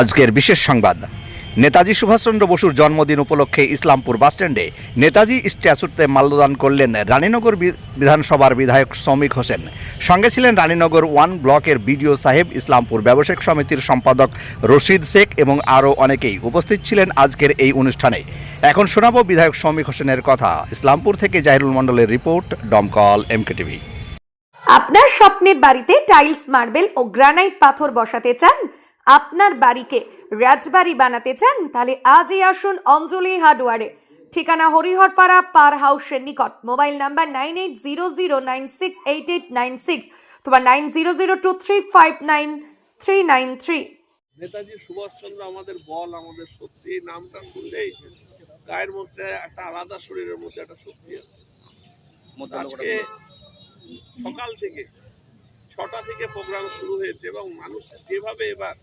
আজকের বিশেষ সংবাদ। নেতাজি সুভাষচন্দ্র বসুর জন্মদিন উপলক্ষে ইসলামপুর বাসস্ট্যান্ডে নেতাজি স্ট্যাচুতে মাল্যদান করলেন রানীনগর বিধানসভার বিধায়ক শ্রমিক হোসেন। সঙ্গে ছিলেন রানীনগর ওয়ান ব্লকের বিডিও সাহেব, ইসলামপুর ব্যবসায়িক সমিতির সম্পাদক রশিদ শেখ এবং আরও অনেকেই উপস্থিত ছিলেন আজকের এই অনুষ্ঠানে। এখন শোনাবো বিধায়ক শ্রমিক হোসেনের কথা। ইসলামপুর থেকে জাহিরুল মণ্ডলের রিপোর্ট ডমকল এমকে টিভি আপনার স্বপ্নের বাড়িতে টাইলস, মার্বেল ও গ্রানাইট পাথর বসাতে চান? আপনার বাড়িকে রাজবাড়ি বানাতে চান তাহলে আজই আসুন অঞ্জলি হার্ডওয়ারে। ঠিকানা হরিহরপাড়া পার হাউসের নিকট। Mobile number nine eight zero zero nine six eight eight nine six অথবা nine zero zero two three five nine three nine three. Netaji Subhashchandra আমাদের বল আমাদের শক্তি নামটা শুনলেই গায়ের মধ্যে একটা আলাদা শরীরের মধ্যে একটা শক্তি আছে। আজকে সকাল থেকে ছটা থেকে প্রোগ্রাম শুরু হয়েছে এবং মানুষ যেভাবে এবার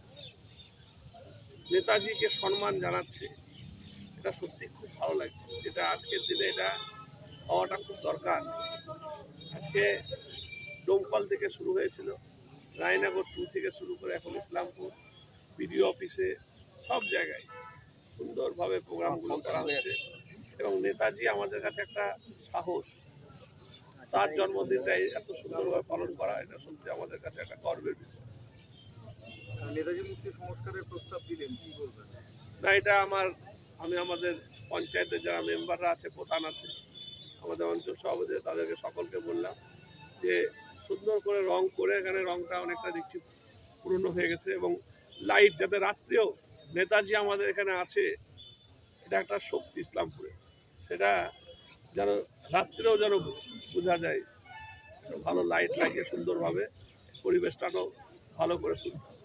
নেতাজিকে সম্মান জানাচ্ছে। এটা সত্যি খুব ভালো লাগছে। যেটা আজকের দিনে এটা হওয়াটা খুব দরকার। আজকে ডোমপাল থেকে শুরু হয়েছিল রায়নগর টু থেকে শুরু করে এখন ইসলামপুর বিডিও অফিসে সব জায়গায় সুন্দরভাবে প্রোগ্রামগুলো করা হয়েছে এবং নেতাজি আমাদের কাছে একটা সাহস। তার জন্মদিনটা এত সুন্দরভাবে পালন করা এটা সত্যি আমাদের কাছে একটা গর্বের বিষয়। নেতাজি মূর্তি সংস্কারের প্রস্তাব দিলেন, কি বলবেন না, এটা আমার, আমি আমাদের পঞ্চায়েতের যারা মেম্বাররা আছে, প্রধান আছে, আমাদের অঞ্চল সভাপতি, তাদেরকে সকলকে বললাম যে সুন্দর করে রং করে এখানে রংটা অনেকটা দেখছি পুরনো হয়ে গেছে এবং লাইট যাতে রাত্রেও নেতাজি আমাদের এখানে আছে, এটা একটা শক্তি ইসলামপুরে সেটা যেন রাত্রেও যেন বোঝা যায় ভালো লাইট লাগিয়ে সুন্দরভাবে পরিবেশটাও ভালো করে তুলতে।